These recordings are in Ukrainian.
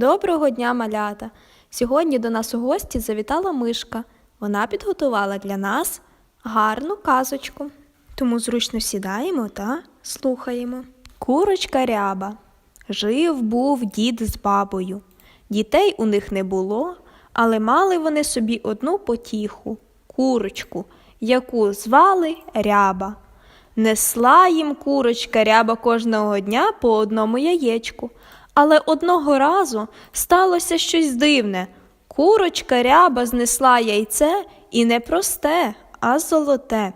Доброго дня, малята! Сьогодні до нас у гості завітала мишка. Вона підготувала для нас гарну казочку. Тому зручно сідаємо та слухаємо. Курочка ряба. Жив був дід з бабою. Дітей у них не було, але мали вони собі одну потіху курочку, яку звали ряба. Несла їм курочка ряба кожного дня по одному яєчку. Але одного разу сталося щось дивне. Курочка ряба знесла яйце і не просте, а золоте.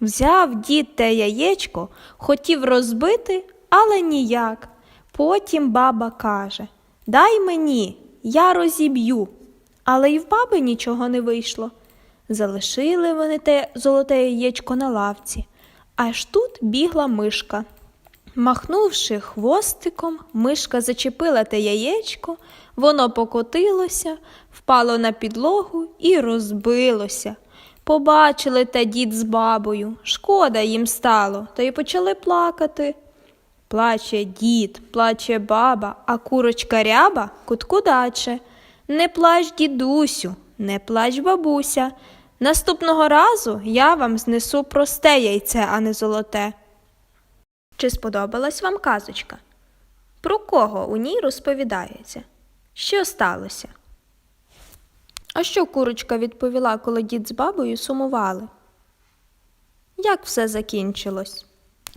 Взяв дід те яєчко, хотів розбити, але ніяк. Потім баба каже Дай мені, я розіб'ю. Але й в баби нічого не вийшло. Залишили вони те золоте яєчко на лавці. Аж тут бігла мишка. Махнувши хвостиком, мишка зачепила те яєчко, воно покотилося, впало на підлогу і розбилося. Побачили те дід з бабою, шкода їм стало, та й почали плакати. Плаче дід, плаче баба, а курочка ряба куткудаче. Не плач, дідусю, не плач, бабуся. Наступного разу я вам знесу просте яйце, а не золоте. Чи сподобалась вам казочка? Про кого у ній розповідається? Що сталося? А що курочка відповіла, коли дід з бабою сумували? Як все закінчилось?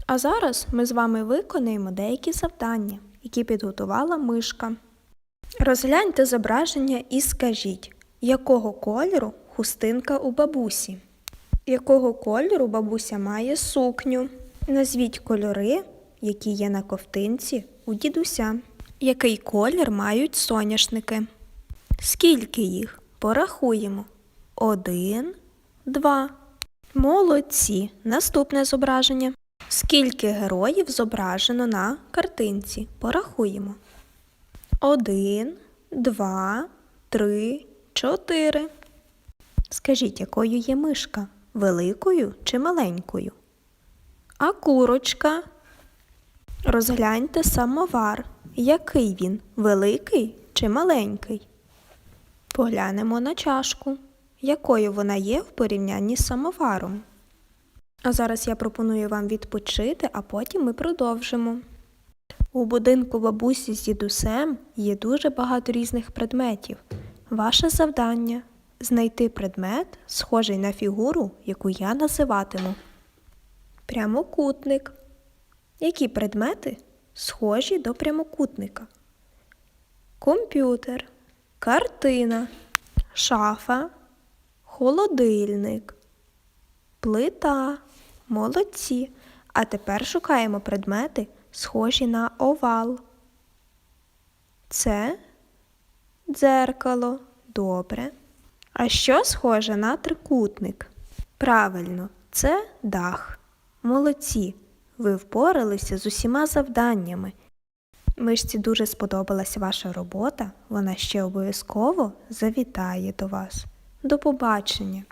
А зараз ми з вами виконаємо деякі завдання, які підготувала мишка. Розгляньте зображення і скажіть, якого кольору хустинка у бабусі? Якого кольору бабуся має сукню? Назвіть кольори, які є на ковтинці у дідуся. Який колір мають соняшники? Скільки їх? Порахуємо. Один, два. Молодці. Наступне зображення. Скільки героїв зображено на картинці? Порахуємо. Один, два, три, чотири. Скажіть, якою є мишка? Великою чи маленькою? А курочка? Розгляньте самовар. Який він? Великий чи маленький? Поглянемо на чашку. Якою вона є в порівнянні з самоваром? А зараз я пропоную вам відпочити, а потім ми продовжимо. У будинку бабусі з дідусем є дуже багато різних предметів. Ваше завдання знайти предмет, схожий на фігуру, яку я називатиму. Прямокутник. Які предмети схожі до прямокутника? Комп'ютер, картина, шафа, холодильник, плита. Молодці. А тепер шукаємо предмети, схожі на овал. Це дзеркало. Добре. А що схоже на трикутник? Правильно, це дах. Молодці. Ви впоралися з усіма завданнями. Мишці дуже сподобалася ваша робота. Вона ще обов'язково завітає до вас. До побачення!